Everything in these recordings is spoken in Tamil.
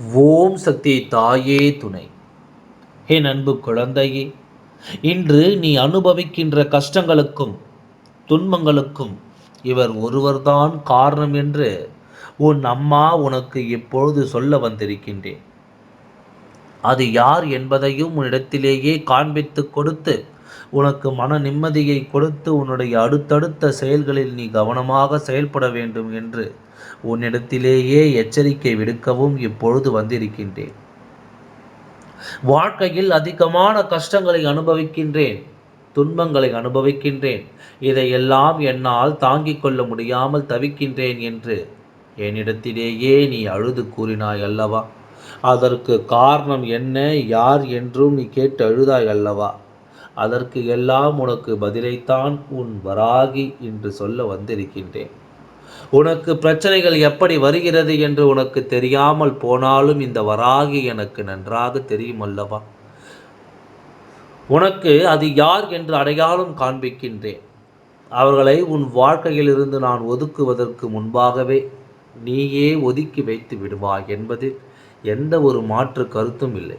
ஓம் சக்தி தாயே துணை. என் அன்பு குழந்தையே இன்று நீ அனுபவிக்கின்ற கஷ்டங்களுக்கும் துன்பங்களுக்கும் இவர் ஒருவர்தான் காரணம் என்று உன் அம்மா உனக்கு இப்பொழுது சொல்ல வந்திருக்கின்றேன். அது யார் என்பதையும் உன்னிடத்திலேயே காண்பித்து கொடுத்து உனக்கு மன நிம்மதியை கொடுத்து உன்னுடைய அடுத்தடுத்த செயல்களில் நீ கவனமாக செயல்பட வேண்டும் என்று உன்னிடத்திலேயே எச்சரிக்கை விடுக்கவும் இப்பொழுது வந்திருக்கின்றேன். வாழ்க்கையில் அதிகமான கஷ்டங்களை அனுபவிக்கின்றேன் துன்பங்களை அனுபவிக்கின்றேன். இதையெல்லாம் என்னால் தாங்கிக் கொள்ள முடியாமல் தவிக்கின்றேன் என்று என்னிடத்திலேயே நீ அழுது கூறினாய் அல்லவா? அதற்கு காரணம் என்ன யார் என்றும் நீ கேட்டு அழுதாய் அல்லவா? அதற்கு எல்லாம் உனக்கு பதிலைத்தான் உன் வராகி என்று சொல்ல வந்திருக்கின்றேன். உனக்கு பிரச்சனைகள் எப்படி வருகிறது என்று உனக்கு தெரியாமல் போனாலும் இந்த வராகி எனக்கு நன்றாக தெரியும் அல்லவா உனக்கு அது யார் என்று அடையாளம் காண்பிக்கின்றேன். அவர்களை உன் வாழ்க்கையிலிருந்து நான் ஒதுக்குவதற்கு முன்பாகவே நீயே ஒதுக்கி வைத்து விடுவாய் என்பது எந்த ஒரு மாற்று கருத்தும் இல்லை.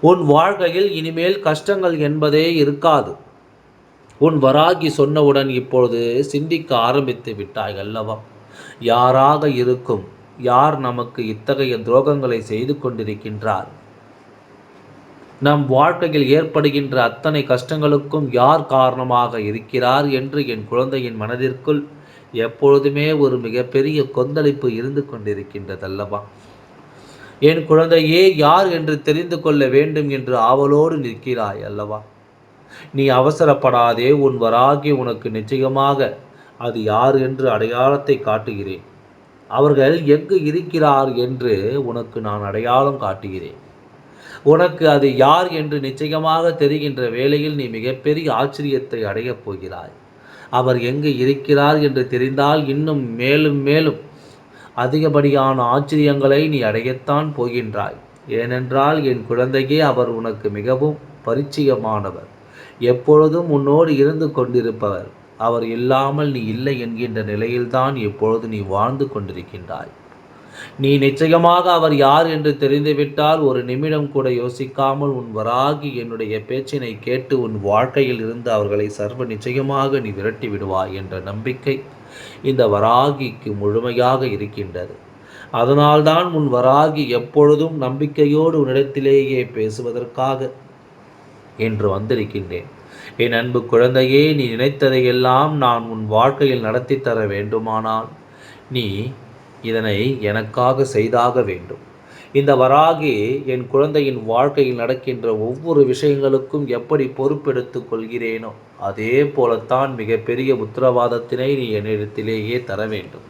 உன் வாழ்க்கையில் இனிமேல் கஷ்டங்கள் என்பதே இருக்காது. உன் வராகி சொன்னவுடன் இப்பொழுது சிந்திக்க ஆரம்பித்து விட்டாய் அல்லவா? யாராக இருக்கும்? யார் நமக்கு இத்தகைய துரோகங்களை செய்து கொண்டிருக்கின்றார்? நம் வாழ்க்கையில் ஏற்படுகின்ற அத்தனை கஷ்டங்களுக்கும் யார் காரணமாக இருக்கிறார் என்று என் குழந்தையின் மனதிற்குள் எப்பொழுதுமே ஒரு மிகப்பெரிய கொந்தளிப்பு இருந்து கொண்டிருக்கின்றதல்லவா? என் குழந்தையே யார் என்று தெரிந்து கொள்ள வேண்டும் என்று ஆவலோடு நிற்கிறாய் அல்லவா? நீ அவசரப்படாதே உன் வராகி உனக்கு நிச்சயமாக அது யார் என்று அடையாளத்தை காட்டுகிறேன். அவர்கள் எங்கு இருக்கிறார் என்று உனக்கு நான் அடையாளம் காட்டுகிறேன். உனக்கு அது யார் என்று நிச்சயமாக தெரிகின்ற வேளையில் நீ மிகப்பெரிய ஆச்சரியத்தை அடையப் போகிறாய். அவர் எங்கு இருக்கிறார் என்று தெரிந்தால் இன்னும் மேலும் மேலும் அதிகப்படியான ஆச்சரியங்களை நீ அடையத்தான் போகின்றாய். ஏனென்றால் என் குழந்தையே அவர் உனக்கு மிகவும் பரிச்சயமானவர். எப்பொழுதும் உன்னோடு இருந்து கொண்டிருப்பவர். அவர் இல்லாமல் நீ இல்லை என்கின்ற நிலையில்தான் எப்பொழுது நீ வாழ்ந்து கொண்டிருக்கின்றாய். நீ நிச்சயமாக அவர் யார் என்று தெரிந்துவிட்டால் ஒரு நிமிடம் கூட யோசிக்காமல் உன் வராகி என்னுடைய பேச்சினை கேட்டு உன் வாழ்க்கையில் இருந்து அவர்களை சர்வ நிச்சயமாக நீ விரட்டி விடுவாய் என்ற நம்பிக்கை இந்த வராகிக்கு முழுமையாக இருக்கின்றது. அதனால்தான் உன் வராகி எப்பொழுதும் நம்பிக்கையோடு உன்னிடத்திலேயே பேசுவதற்காக என்று வந்திருக்கின்றேன். என் அன்பு குழந்தையே நீ நினைத்ததையெல்லாம் நான் உன் வாழ்க்கையில் நடத்தி தர வேண்டுமானால் நீ இதனை எனக்காக செய்தாக வேண்டும். இந்த வராகி என் குழந்தையின் வாழ்க்கையில் நடக்கின்ற ஒவ்வொரு விஷயங்களுக்கும் எப்படி பொறுப்பெடுத்து கொள்கிறேனோ அதே போலத்தான் மிகப்பெரிய உத்தரவாதத்தினை நீ என்னிடத்திலேயே தர வேண்டும்.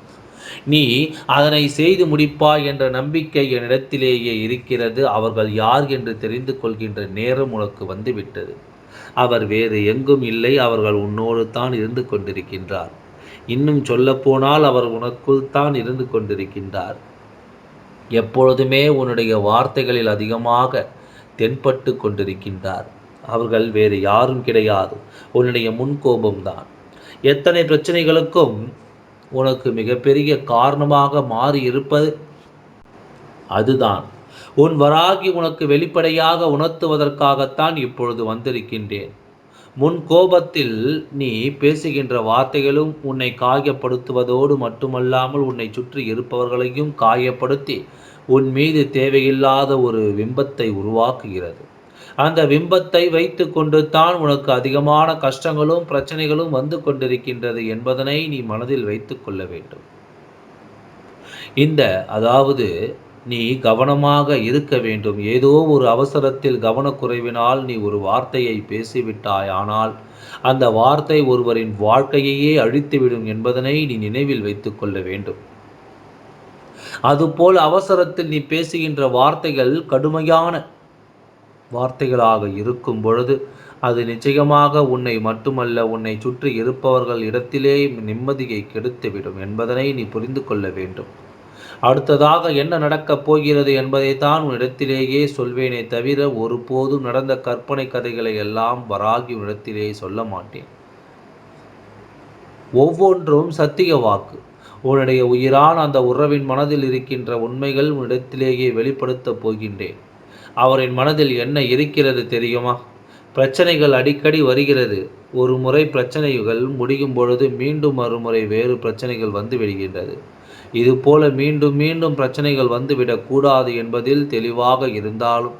நீ அதனை செய்து முடிப்பாய் என்ற நம்பிக்கை என்னிடத்திலேயே இருக்கிறது. அவர்கள் யார் என்று தெரிந்து கொள்கின்ற நேரம் உனக்கு வந்துவிட்டது. அவர் வேறு எங்கும் இல்லை. அவர்கள் உன்னோடு தான் இருந்து கொண்டிருக்கின்றார். இன்னும் சொல்லப்போனால் அவர் உனக்குள் தான் இருந்து கொண்டிருக்கின்றார். எப்பொழுதுமே உன்னுடைய வார்த்தைகளில் அதிகமாக தென்பட்டு கொண்டிருக்கின்றார். அவர்கள் வேறு யாரும் கிடையாது. உன்னுடைய முன்கோபம்தான். எத்தனை பிரச்சனைகளுக்கும் உனக்கு மிகப்பெரிய காரணமாக மாறி இருப்பது அதுதான். உன் வராகி உனக்கு வெளிப்படையாக உணர்த்துவதற்காகத்தான் இப்பொழுது வந்திருக்கின்றேன். முன் கோபத்தில் நீ பேசுகின்ற வார்த்தைகளும் உன்னை காயப்படுத்துவதோடு மட்டுமல்லாமல் உன்னை சுற்றி இருப்பவர்களையும் காயப்படுத்தி உன் மீது தேவையில்லாத ஒரு விம்பத்தை உருவாக்குகிறது. அந்த பிம்பத்தை வைத்து கொண்டு தான் உனக்கு அதிகமான கஷ்டங்களும் பிரச்சனைகளும் வந்து கொண்டிருக்கின்றது என்பதனை நீ மனதில் வைத்து கொள்ள வேண்டும். இந்த அதாவது நீ கவனமாக இருக்க வேண்டும். ஏதோ ஒரு அவசரத்தில் கவனக்குறைவினால் நீ ஒரு வார்த்தையை பேசிவிட்டாய். ஆனால் அந்த வார்த்தை ஒருவரின் வாழ்க்கையையே அழித்துவிடும் என்பதனை நீ நினைவில் வைத்துக் கொள்ள வேண்டும். அதுபோல் அவசரத்தில் நீ பேசுகின்ற வார்த்தைகள் கடுமையான வார்த்தைகளாக இருக்கும் பொழுது அது நிச்சயமாக உன்னை மட்டுமல்ல உன்னை சுற்றி இருப்பவர்கள் இடத்திலே நிம்மதியை கெடுத்துவிடும் என்பதனை நீ புரிந்து கொள்ள வேண்டும். அடுத்ததாக என்ன நடக்கப் போகிறது என்பதைத்தான் உன்னிடத்திலேயே சொல்வேனே தவிர ஒருபோதும் நடந்த கற்பனை கதைகளை எல்லாம் வராகி உன்னிடத்திலே சொல்ல மாட்டேன். ஒவ்வொன்றும் சத்திய வாக்கு. உன்னுடைய உயிரான அந்த உறவின் மனதில் இருக்கின்ற உண்மைகள் உன்னிடத்திலேயே வெளிப்படுத்தப் போகின்றேன். அவரின் மனதில் என்ன இருக்கிறது தெரியுமா? பிரச்சனைகள் அடிக்கடி வருகிறது. ஒரு முறை பிரச்சனைகள் முடியும் பொழுது மீண்டும் மறுமுறை வேறு பிரச்சனைகள் வந்து விடுகின்றது. இதுபோல மீண்டும் மீண்டும் பிரச்சனைகள் வந்துவிடக்கூடாது என்பதில் தெளிவாக இருந்தாலும்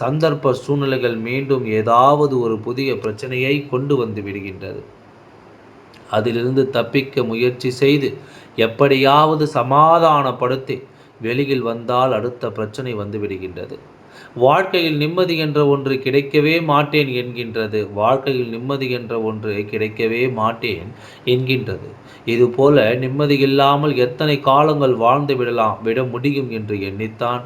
சந்தர்ப்ப சூழ்நிலைகள் மீண்டும் ஏதாவது ஒரு புதிய பிரச்சனையை கொண்டு வந்து விடுகின்றது. அதிலிருந்து தப்பிக்க முயற்சி செய்து எப்படியாவது சமாதானப்படுத்தி வெளியில் வந்தால் அடுத்த பிரச்சனை வந்து விடுகின்றது. வாழ்க்கையில் நிம்மதி என்ற ஒன்று கிடைக்கவே மாட்டேன் என்கின்றது. வாழ்க்கையில் நிம்மதி என்ற ஒன்று கிடைக்கவே மாட்டேன் என்கின்றது. இதுபோல நிம்மதி இல்லாமல் எத்தனை காலங்கள் வாழ்ந்து விடலாம் விட முடியும் என்று எண்ணித்தான்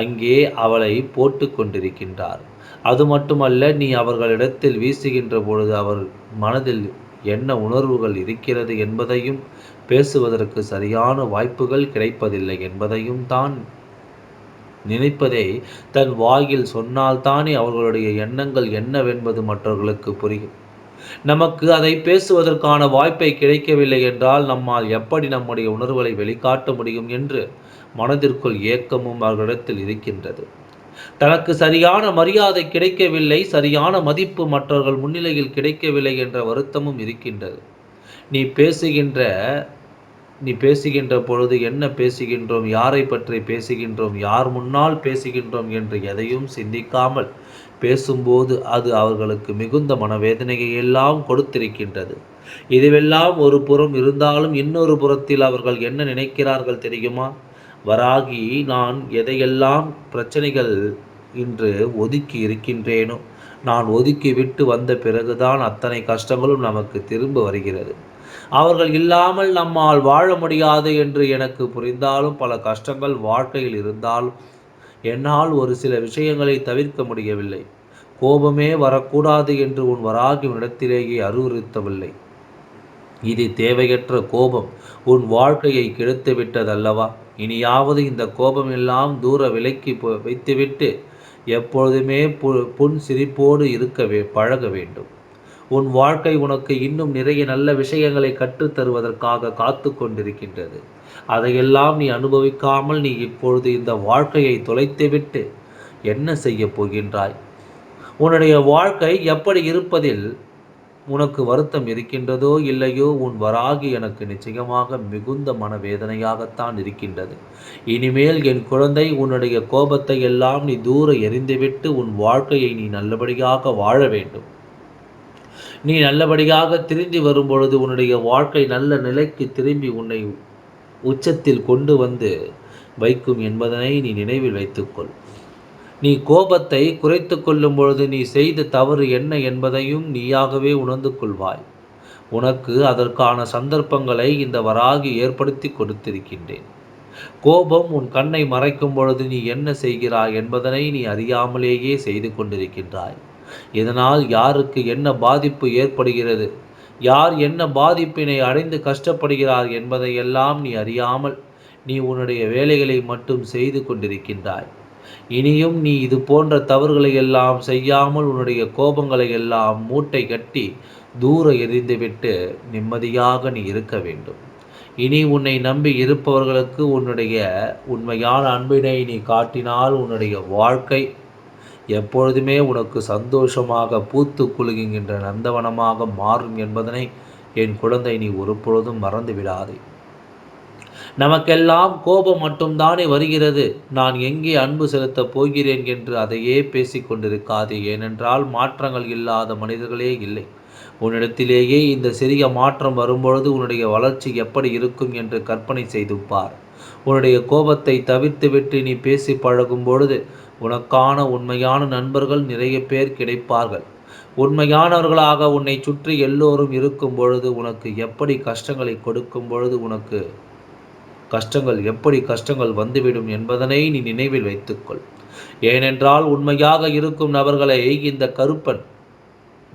அங்கே அவளை போட்டு கொண்டிருக்கின்றார். அது மட்டுமல்ல நீ அவர்களிடத்தில் வீசுகின்ற பொழுது அவர் மனதில் என்ன உணர்வுகள் இருக்கிறது என்பதையும் பேசுவதற்கு சரியான வாய்ப்புகள் கிடைப்பதில்லை என்பதையும் தான் நினைப்பதை தன் வாயில் சொன்னால்தானே அவர்களுடைய எண்ணங்கள் என்னவென்பது மற்றவர்களுக்கு புரியும். நமக்கு அதை பேசுவதற்கான வாய்ப்பை கிடைக்கவில்லை என்றால் நம்மால் எப்படி நம்முடைய உணர்வுகளை வெளிக்காட்ட முடியும் என்று மனதிற்குள் ஏக்கமும் அவர்களிடத்தில் இருக்கின்றது. தனக்கு சரியான மரியாதை கிடைக்கவில்லை சரியான மதிப்பு மற்றவர்கள் முன்னிலையில் கிடைக்கவில்லை என்ற வருத்தமும் இருக்கின்றது. நீ பேசுகின்ற நீ பேசுகின்ற பொழுது என்ன பேசுகின்றோம்? யாரை பற்றி பேசுகின்றோம்? யார் முன்னால் பேசுகின்றோம் என்று எதையும் சிந்திக்காமல் பேசும்போது அது அவர்களுக்கு மிகுந்த மனவேதனையை எல்லாம் கொடுத்திருக்கின்றது. இதுவெல்லாம் ஒரு புறம் இருந்தாலும் இன்னொரு புறத்தில் அவர்கள் என்ன நினைக்கிறார்கள் தெரியுமா? வராகி நான் எதையெல்லாம் பிரச்சனைகள் இன்று ஒதுக்கி இருக்கின்றேனோ நான் ஒதுக்கி விட்டு வந்த பிறகுதான் அத்தனை கஷ்டங்களும் நமக்கு திரும்ப வருகிறது. அவர்கள் இல்லாமல் நம்மால் வாழ முடியாது என்று எனக்கு புரிந்தாலும் பல கஷ்டங்கள் வாழ்க்கையில் இருந்தாலும் என்னால் ஒரு சில விஷயங்களை தவிர்க்க முடியவில்லை. கோபமே வரக்கூடாது என்று உன் வராகி இடத்திலேயே அறிவுறுத்தவில்லை. இது தேவையற்ற கோபம். உன் வாழ்க்கையை கெடுத்து விட்டதல்லவா? இனியாவது இந்த கோபம் எல்லாம் தூர விலக்கி வைத்துவிட்டு எப்பொழுதுமே புன் சிரிப்போடு இருக்கவே பழக வேண்டும். உன் வாழ்க்கை உனக்கு இன்னும் நிறைய நல்ல விஷயங்களை கற்றுத்தருவதற்காக காத்து கொண்டிருக்கின்றது அதையெல்லாம் நீ அனுபவிக்காமல் நீ இப்பொழுது இந்த வாழ்க்கையை தொலைத்துவிட்டு என்ன செய்ய போகின்றாய்? உன்னுடைய வாழ்க்கை எப்படி இருப்பதில் உனக்கு வருத்தம் இருக்கின்றதோ இல்லையோ உன் வராகி எனக்கு நிச்சயமாக மிகுந்த மனவேதனையாகத்தான் இருக்கின்றது. இனிமேல் என் குழந்தை உன்னுடைய கோபத்தை எல்லாம் நீ தூர எரிந்துவிட்டு உன் வாழ்க்கையை நீ நல்லபடியாக வாழ வேண்டும். நீ நல்லபடியாக திரும்பி வரும்பொழுது உன்னுடைய வாழ்க்கை நல்ல நிலைக்கு திரும்பி உன்னை உச்சத்தில் கொண்டு வந்து வைக்கும் என்பதனை நீ நினைவில் வைத்துக்கொள். நீ கோபத்தை குறைத்து கொள்ளும் பொழுது நீ செய்த தவறு என்ன என்பதையும் நீயாகவே உணர்ந்து கொள்வாய். உனக்கு அதற்கான சந்தர்ப்பங்களை இந்த வராகி ஏற்படுத்தி கொடுத்திருக்கின்றேன். கோபம் உன் கண்ணை மறைக்கும் பொழுது நீ என்ன செய்கிறாய் என்பதனை நீ அறியாமலேயே செய்து கொண்டிருக்கின்றாய். இதனால் யாருக்கு என்ன பாதிப்பு ஏற்படுகிறது? யார் என்ன பாதிப்பினை அடைந்து கஷ்டப்படுகிறார் என்பதையெல்லாம் நீ அறியாமல் நீ உன்னுடைய வேலைகளை மட்டும் செய்து கொண்டிருக்கின்றாய். இனியும் நீ இது போன்ற தவறுகளை எல்லாம் செய்யாமல் உன்னுடைய கோபங்களை எல்லாம் மூட்டை கட்டி தூர எரிந்துவிட்டு நிம்மதியாக நீ இருக்க வேண்டும். இனி உன்னை நம்பி இருப்பவர்களுக்கு உன்னுடைய உண்மையான அன்பினை நீ காட்டினால் உன்னுடைய வாழ்க்கை எப்பொழுதுமே உனக்கு சந்தோஷமாக பூத்து குலுங்குகின்ற நந்தவனமாக மாறும் என்பதனை என் குழந்தை நீ ஒருபொழுதும் மறந்து விடாதே. நமக்கெல்லாம் கோபம் மட்டும்தானே வருகிறது. நான் எங்கே அன்பு செலுத்தப் போகிறேன் என்று அதையே பேசிக்கொண்டிருக்காதே ஏனென்றால் மாற்றங்கள் இல்லாத மனிதர்களே இல்லை. உன்னிடத்திலேயே இந்த சிறிய மாற்றம் வரும்பொழுது உன்னுடைய வளர்ச்சி எப்படி இருக்கும் என்று கற்பனை செய்து பார். உன்னுடைய கோபத்தை தவிர்த்துவிட்டு நீ பேசி பழகும் பொழுது உனக்கான உண்மையான நண்பர்கள் நிறைய பேர் கிடைப்பார்கள். உண்மையானவர்களாக உன்னை சுற்றி எல்லோரும் இருக்கும் பொழுது உனக்கு எப்படி கஷ்டங்களை கொடுக்கும் பொழுது உனக்கு கஷ்டங்கள் எப்படி கஷ்டங்கள் வந்துவிடும் என்பதனை நீ நினைவில் வைத்துக்கொள். ஏனென்றால் உண்மையாக இருக்கும் நபர்களை இந்த கருப்பன்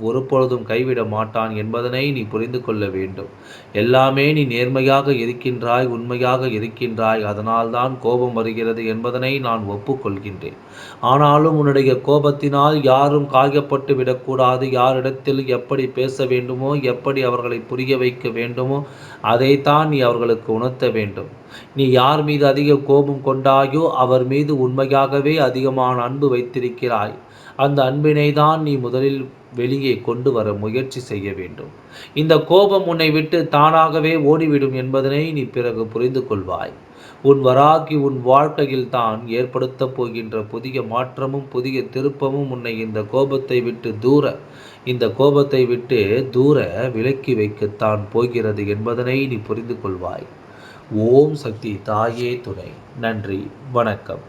ஒருபொழுதும் கைவிட மாட்டான் என்பதனை நீ புரிந்து கொள்ள வேண்டும். எல்லாமே நீ நேர்மையாக இருக்கின்றாய் உண்மையாக இருக்கின்றாய் அதனால்தான் கோபம் வருகிறது என்பதனை நான் ஒப்புக்கொள்கின்றேன். ஆனாலும் உன்னுடைய கோபத்தினால் யாரும் காயப்பட்டு விடக்கூடாது யாரிடத்தில் எப்படி பேச வேண்டுமோ எப்படி அவர்களை புரிய வைக்க வேண்டுமோ அதைத்தான் நீ அவர்களுக்கு உணர்த்த வேண்டும். நீ யார் மீது அதிக கோபம் கொண்டாயோ அவர் மீது உண்மையாகவே அதிகமான அன்பு வைத்திருக்கிறாய். அந்த அன்பினை தான் நீ முதலில் வெளியே கொண்டு வர முயற்சி செய்ய வேண்டும். இந்த கோபம் உன்னை விட்டு தானாகவே ஓடிவிடும் என்பதனை நீ பிறகு புரிந்து கொள்வாய். உன் வராகி உன் வாழ்க்கையில் தான் ஏற்படுத்தப் போகின்ற புதிய மாற்றமும் புதிய திருப்பமும் உன்னை இந்த கோபத்தை விட்டு தூர இந்த கோபத்தை விட்டு தூர விலக்கி வைக்கத்தான் போகிறது என்பதனை நீ புரிந்து கொள்வாய். ஓம் சக்தி தாயே துணை. நன்றி வணக்கம்.